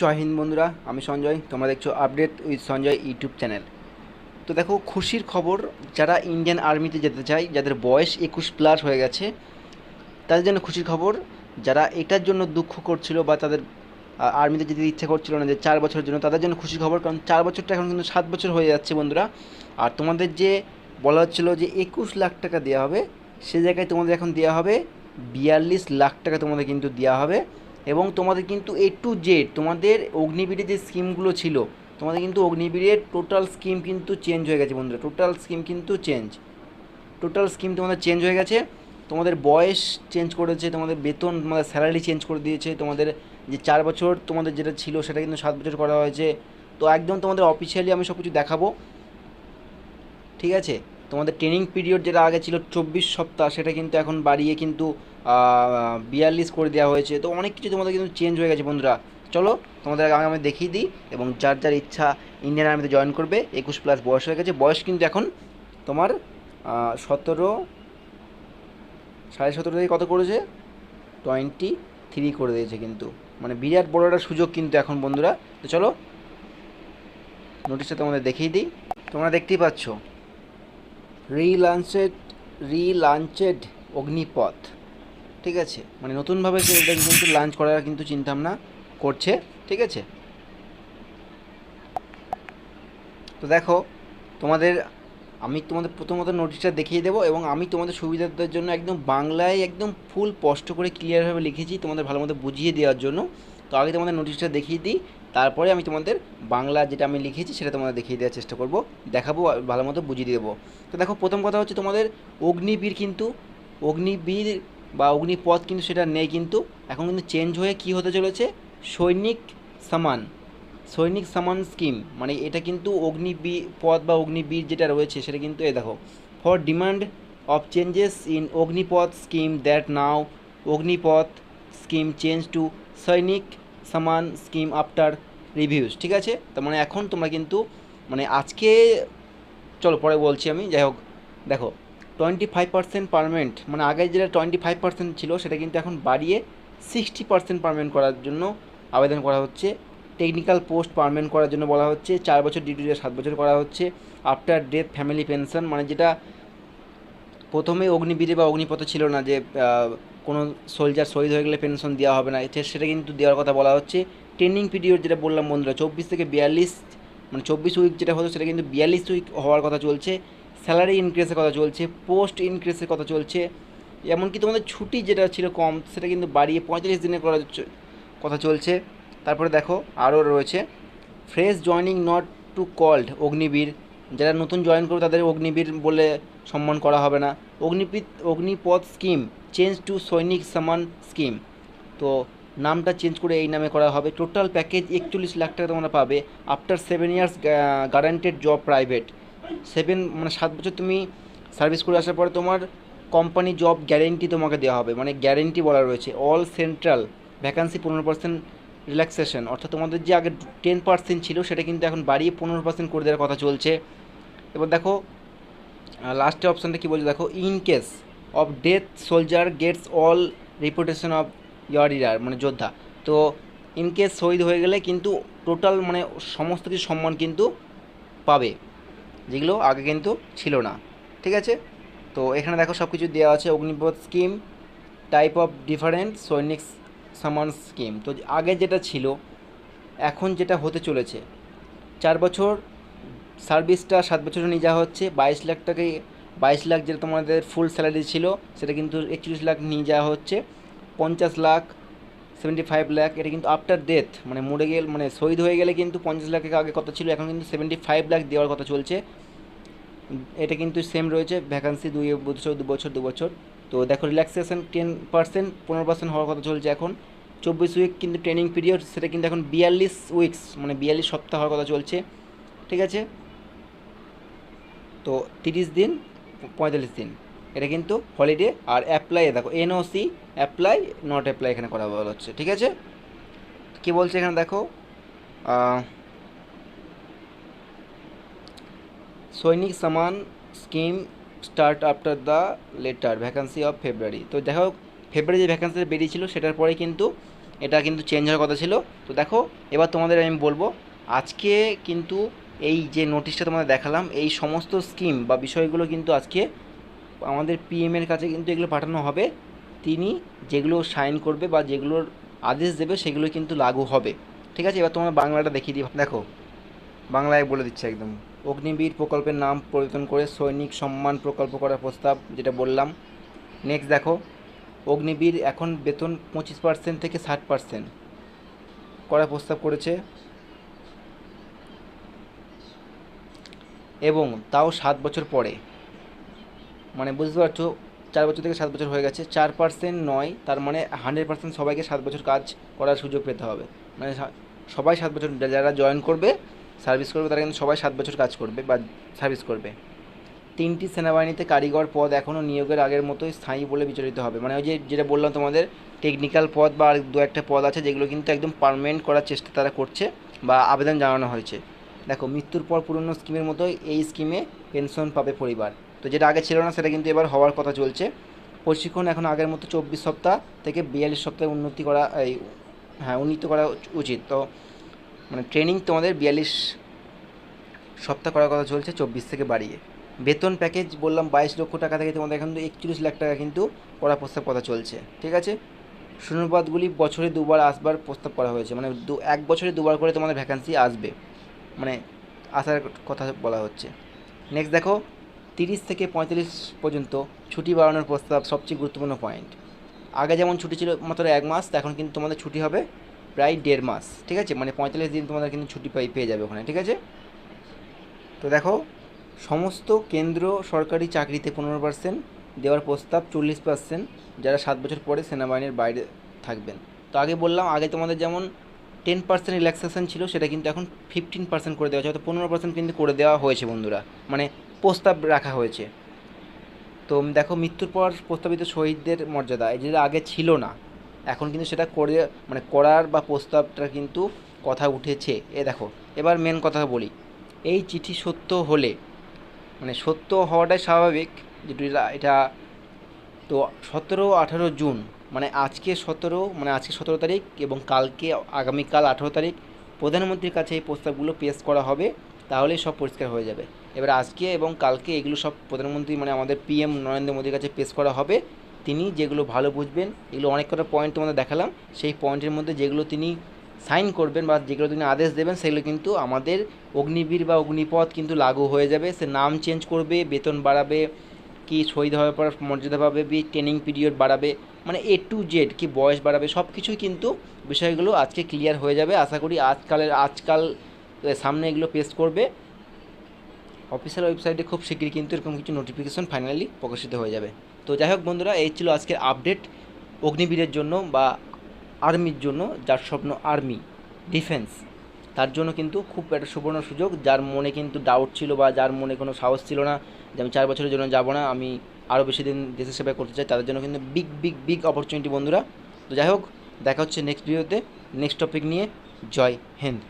জয় হিন্দ বন্ধুরা, আমি সঞ্জয়, তোমরা দেখছ update with Sanjay YouTube channel তো দেখো, খুশির খবর, যারা ইন্ডিয়ান আর্মিতে যেতে চায়, যাদের বয়স একুশ প্লাস হয়ে গেছে, তাদের জন্য খুশির খবর, যারা এটার জন্য দুঃখ করছিল বা তাদের আর্মিতে যেতে ইচ্ছা করছিল না যে চার বছরের জন্য, তাদের জন্য খুশির খবর, কারণ চার বছরটা এখন কিন্তু সাত বছর হয়ে যাচ্ছে বন্ধুরা। আর তোমাদের যে বলা হচ্ছিল যে একুশ লাখ টাকা দেওয়া হবে, সে জায়গায় তোমাদের এখন দেওয়া হবে বিয়াল্লিশ লাখ টাকা তোমাদের কিন্তু দেওয়া হবে। এবং তোমাদের কিন্তু এ টু জেড তোমাদের অগ্নিবীরের যে স্কিমগুলো ছিল, তোমাদের কিন্তু অগ্নিবীরের টোটাল স্কিম কিন্তু চেঞ্জ হয়ে গেছে বন্ধুরা টোটাল স্কিম কিন্তু চেঞ্জ টোটাল স্কিম তোমাদের চেঞ্জ হয়ে গেছে, তোমাদের বয়স চেঞ্জ করেছে, তোমাদের বেতন, তোমাদের স্যালারি চেঞ্জ করে দিয়েছে, তোমাদের যে চার বছর তোমাদের যেটা ছিল সেটা কিন্তু সাত বছর করা হয়েছে। তো একদম তোমাদের অফিসিয়ালি আমি সব কিছু দেখাবো। ঠিক আছে? তোমাদের ট্রেনিং পিরিয়ড যেটা আগে ছিল চব্বিশ সপ্তাহ, সেটা কিন্তু এখন বাড়িয়ে কিন্তু বিয়াল্লিশ করে দেওয়া হয়েছে। তো অনেক কিছু তোমাদের কিন্তু চেঞ্জ হয়ে গেছে বন্ধুরা। চলো, তোমাদের আগে আমি দেখিয়ে দিই এবং যার যার ইচ্ছা ইন্ডিয়ান আর্মিতে জয়েন করবে, একুশ প্লাস বয়স হয়ে গেছে। বয়স কিন্তু এখন তোমার সতেরো, সাড়ে সতেরো থেকে কত করেছে? টোয়েন্টি থ্রি করে দিয়েছে কিন্তু। মানে বিরাট বড় একটা সুযোগ কিন্তু এখন বন্ধুরা। তো চলো নোটিশটা তোমাদের দেখিয়ে দিই। তোমরা দেখতেই পাচ্ছ। রিলাঞ্চেড রিলাঞ্চেড অগ্নিপথ। ঠিক আছে? মানে নতুনভাবে এটা কিন্তু লাঞ্চ করার কিন্তু চিন্তাভাবনা করছে। ঠিক আছে? তো দেখো, তোমাদের, আমি তোমাদের প্রথমত নোটিশটা দেখিয়ে দেবো এবং আমি তোমাদের সুবিধার জন্য একদম বাংলায় একদম ফুল স্পষ্ট করে ক্লিয়ারভাবে লিখেছি তোমাদের ভালো মতো বুঝিয়ে দেওয়ার জন্য। তো আগে তোমাদের নোটিশটা দেখিয়ে দিই। তারপরে আমি তোমাদের বাংলা যেটা আমি লিখেছি সেটা তোমাদের দেখিয়ে দেওয়ার চেষ্টা করব, দেখাবো ভালো মতো বুঝিয়ে দেবো। তো দেখো, প্রথম কথা হচ্ছে তোমাদের অগ্নিবীর কিন্তু, অগ্নিবীর বা অগ্নিপথ কিন্তু সেটা নেই কিন্তু, এখন কিন্তু চেঞ্জ হয়ে কি হতে চলেছে? সৈনিক সমান সৈনিক সমান স্কিম মানে এটা কিন্তু অগ্নিবী পথ বা অগ্নিবীর যেটা রয়েছে সেটা কিন্তু এ দেখো for demand of changes in Agnipath scheme that now Agnipath scheme change to Sainik Samman scheme after reviews ঠিক আছে? তার মানে এখন তোমরা কিন্তু মানে আজকে, চলো পরে বলছি আমি, যাই হোক, দেখো টোয়েন্টি ফাইভ পার্সেন্ট পারমেন্ট মানে আগে যেটা টোয়েন্টি ফাইভ পার্সেন্ট ছিল, সেটা কিন্তু এখন বাড়িয়ে সিক্সটি পার্সেন্ট পারমেন্ট করার জন্য আবেদন করা হচ্ছে। টেকনিক্যাল পোস্ট পারমেন্ট করার জন্য বলা হচ্ছে, চার বছর ডিউটিতে সাত বছর করা হচ্ছে। আফটার ডেথ ফ্যামিলি পেনশন মানে যেটা প্রথমে অগ্নিবীরে বা অগ্নিপথে ছিল না যে কোনো সোলজার শহীদ হয়ে গেলে পেনশন দেওয়া হবে না। সেটা কিন্তু দেওয়ার কথা বলা হচ্ছে। ট্রেনিং পিরিয়ড যেটা বললাম বন্ধুরা, চব্বিশ থেকে বিয়াল্লিশ মানে চব্বিশ উইক যেটা হতো সেটা কিন্তু বিয়াল্লিশ উইক হওয়ার কথা চলছে। স্যালারি ইনক্রিজের কথা চলছে পোস্ট ইনক্রিজের কথা চলছে। এমনকি তোমাদের ছুটি যেটা ছিল কম, সেটা কিন্তু বাড়িয়ে পঁয়তাল্লিশ দিনের করার কথা চলছে। তারপরে দেখো আরও রয়েছে fresh joining not to called Agniveer. যারা নতুন জয়েন করবে তাদের অগ্নিবীর বলে সম্মান করা হবে না। অগ্নিপিত Agnipath scheme change to Sainik Samman scheme তো নামটা চেঞ্জ করে এই নামে করা হবে। টোটাল প্যাকেজ একচল্লিশ লাখ টাকা তোমরা পাবে। After seven years guaranteed job private seven মানে সাত বছর তুমি সার্ভিস করে আসার পরে তোমার কোম্পানি জব গ্যারেন্টি তোমাকে দেওয়া হবে। মানে গ্যারেন্টি বলা রয়েছে। অল সেন্ট্রাল ভ্যাকান্সি পনেরো পার্সেন্ট রিল্যাক্সেশন অর্থাৎ তোমাদের যে আগে টেন পার্সেন্ট ছিল, সেটা কিন্তু এখন বাড়িয়ে পনেরো পার্সেন্ট করে দেওয়ার কথা চলছে। এবার দেখো লাস্টে অপশানটা কী বলছে? দেখো in case of death soldier gets all reputation of year year মানে যোদ্ধা। তো ইন কেস শহীদ হয়ে গেলে কিন্তু টোটাল মানে সমস্ত কিছু সম্মান কিন্তু পাবে, যেগুলো আগে কিন্তু ছিল না। ঠিক আছে? তো, এখানে দেখো সব কিছু দেওয়া আছে, Agnipath scheme type of different Sainik Samman scheme. তো আগে যেটা ছিল, এখন যেটা হতে চলেছে, চার বছর সার্ভিসটা সাত বছরে নিয়ে যাওয়া হচ্ছে, বাইশ লাখ টাকায় বাইশ লাখ যেটা তোমাদের ফুল স্যালারি ছিল, সেটা কিন্তু একচল্লিশ লাখ নিয়ে যাওয়া হচ্ছে, পঞ্চাশ লাখ সেভেন্টি ফাইভ লাখ, এটা কিন্তু আফটার ডেথ মানে মরে গেলে মানে শহীদ হয়ে গেলে কিন্তু পঞ্চাশ লাখের আগে কত ছিল, এখন কিন্তু সেভেন্টি ফাইভ লাখ দেওয়ার কথা চলছে, এটা কিন্তু সেম রয়েছে ভ্যাকান্সি দুই বছর, দু বছর দু বছর, তো দেখো রিল্যাক্সেশন টেন পার্সেন্ট পনেরো পার্সেন্ট হওয়ার কথা চলছে এখন চব্বিশ উইক কিন্তু ট্রেনিং পিরিয়ড সেটা কিন্তু এখন বিয়াল্লিশ উইকস মানে বিয়াল্লিশ সপ্তাহ হওয়ার কথা চলছে, ঠিক আছে? তো তিরিশ দিন, পঁয়তাল্লিশ দিন, এটা কিন্তু হলিডে আর অ্যাপ্লাই দেখো এনওসি অ্যাপ্লাই নট অ্যাপ্লাই এখানে করা বলা হচ্ছে, ঠিক আছে? কী বলছে এখানে, দেখো? Sainik Samman scheme start after the letter vacancy of February তো দেখো ফেব্রুয়ারি যে ভ্যাকান্সি বেরিয়েছিল, সেটার পরে কিন্তু এটা কিন্তু চেঞ্জ হওয়ার কথা ছিল। তো দেখো, এবার তোমাদের আমি বলব, আজকে কিন্তু এই যে নোটিশটা তোমাদের দেখালাম, এই সমস্ত স্কিম বা বিষয়গুলো কিন্তু আজকে আমাদের পিএমের কাছে কিন্তু এগুলো পাঠানো হবে। তিনি যেগুলো সাইন করবে বা যেগুলোর আদেশ দেবে, সেগুলো কিন্তু লাগু হবে। ঠিক আছে? এবার তোমার বাংলাটা দেখিয়ে দিই। দেখো, বাংলায় বলে দিচ্ছে একদম। অগ্নিবীর প্রকল্পের নাম পরিবর্তন করে সৈনিক সম্মান প্রকল্প করার প্রস্তাব, যেটা বললাম। নেক্সট দেখো অগ্নিবীর এখন বেতন পঁচিশ পার্সেন্ট থেকে ষাট পার্সেন্ট করার প্রস্তাব করেছে। এবং তাও সাত বছর পরে। মানে বুঝতে পারছ, চার বছর থেকে সাত বছর হয়ে গেছে। চার পার্সেন্ট নয়, তার মানে হান্ড্রেড পার্সেন্ট সবাইকে সাত বছর কাজ করার সুযোগ পেতে হবে। মানে সবাই সাত বছর যারা জয়েন করবে, সার্ভিস করবে, তারা কিন্তু সবাই সাত বছর কাজ করবে বা সার্ভিস করবে। তিনটি সেনাবাহিনীতে কারিগর পদ এখনও নিয়োগের আগের মতোই স্থায়ী বলে বিচলিত হবে। মানে ওই যে, যেটা বললাম তোমাদের টেকনিক্যাল পদ বা আর দু একটা পদ আছে, যেগুলো কিন্তু একদম পারমানেন্ট করার চেষ্টা তারা করছে বা আবেদন জানানো হয়েছে। দেখো, মৃত্যুর পর পুরনো স্কিমের মতোই এই স্কিমে পেনশন পাবে পরিবার। তো যেটা আগে ছিল না, সেটা কিন্তু এবার হওয়ার কথা চলছে। প্রশিক্ষণ এখন আগের মতো চব্বিশ সপ্তাহ থেকে বিয়াল্লিশ সপ্তাহে উন্নতি করা, এই হ্যাঁ উন্নীত করা উচ- উচিত। তো মানে ট্রেনিং তোমাদের বিয়াল্লিশ সপ্তাহ করার কথা চলছে, চব্বিশ থেকে বাড়িয়ে। বেতন প্যাকেজ বললাম বাইশ লক্ষ টাকা থেকে তোমাদের এখন একচল্লিশ লাখ টাকা কিন্তু করার প্রস্তাব কথা চলছে, ঠিক আছে? শূন্যপদগুলি বছরে দুবার আসবার প্রস্তাব করা হয়েছে মানে দু, এক বছরে দুবার করে তোমাদের ভ্যাকান্সি আসবে মানে আসার কথা বলা হচ্ছে। নেক্সট দেখো, তিরিশ থেকে পঁয়তাল্লিশ পর্যন্ত ছুটি বাড়ানোর প্রস্তাব সবচেয়ে গুরুত্বপূর্ণ পয়েন্ট আগে যেমন ছুটি ছিল মাত্র এক মাস এখন কিন্তু তোমাদের ছুটি হবে প্রায় দেড় মাস, ঠিক আছে? মানে পঁয়তাল্লিশ দিন তোমাদের কিন্তু ছুটি পাই, পেয়ে যাবে ওখানে, ঠিক আছে? তো দেখো সমস্ত কেন্দ্র সরকারি চাকরিতে পনেরো পার্সেন্ট দেওয়ার প্রস্তাব চল্লিশ পার্সেন্ট যারা সাত বছর পরে সেনাবাহিনীর বাইরে থাকবেন। তো আগে বললাম, আগে তোমাদের যেমন টেন পার্সেন্ট রিল্যাক্সেশন ছিল, সেটা কিন্তু এখন ফিফটিন পার্সেন্ট করে দেওয়া হয়েছে। অর্থাৎ পনেরো পার্সেন্ট কিন্তু করে দেওয়া হয়েছে বন্ধুরা। মানে প্রস্তাব রাখা হয়েছে। তো দেখো, মৃত্যুর পর প্রস্তাবিত শহীদদের মর্যাদা, এই যেটা আগে ছিল না, এখন কিন্তু সেটা করে মানে করার বা প্রস্তাবটা কিন্তু কথা উঠেছে। এ দেখো, এবার মেন কথা বলি। এই চিঠি সত্য হলে মানে সত্য হওয়াটাই স্বাভাবিক যেটু এটা- তো সতেরো আঠারো জুন মানে আজকে সতেরো মানে আজকে সতেরো তারিখ এবং কালকে আগামীকাল আঠেরো তারিখ প্রধানমন্ত্রীর কাছে এই প্রস্তাবগুলো পেশ করা হবে, তাহলেই সব পরিষ্কার হয়ে যাবে। এবার আজকে এবং কালকে এগুলো সব প্রধানমন্ত্রী মানে আমাদের পিএম নরেন্দ্র মোদীর কাছে পেশ করা হবে, তিনি যেগুলো ভালো বুঝবেন, এগুলো অনেক কটা পয়েন্ট তোমাদের দেখালাম, সেই পয়েন্টের মধ্যে যেগুলো তিনি সাইন করবেন বা যেগুলো তিনি আদেশ দেবেন, সেগুলো কিন্তু আমাদের অগ্নিবীর বা অগ্নিপথ কিন্তু লাগু হয়ে যাবে। সে নাম চেঞ্জ করবে, বেতন বাড়াবে, কি শহীদ হওয়ার পর মর্যাদা পাবে বি ট্রেনিং পিরিয়ড বাড়াবে মানে এ টু জেড কি বয়স বাড়াবে সব কিছুই কিন্তু বিষয়গুলো আজকে ক্লিয়ার হয়ে যাবে। আশা করি আজকালের, আজকাল সামনে এগুলো পেশ করবে। অফিসিয়াল ওয়েবসাইটে খুব শীঘ্রই কিন্তু এরকম কিছু নোটিফিকেশন ফাইনালি প্রকাশিত হয়ে যাবে। তো যাই হোক বন্ধুরা, এই ছিল আজকের আপডেট অগ্নিবীরের জন্য বা আর্মির জন্য, যার স্বপ্ন আর্মি, ডিফেন্স। তার জন্য কিন্তু খুব একটা সুবর্ণ সুযোগ, যার মনে কিন্তু ডাউট ছিল বা যার মনে কোনো সাহস ছিল না যে আমি চার বছরের জন্য যাব না, আমি আরও বেশি দিন দেশের সেবা করতে চাই, তাদের জন্য কিন্তু বিগ বিগ বিগ অপরচুনিটি বন্ধুরা। তো যাই হোক, দেখা হচ্ছে নেক্সট ভিডিওতে নেক্সট টপিক নিয়ে, জয় হিন্দ।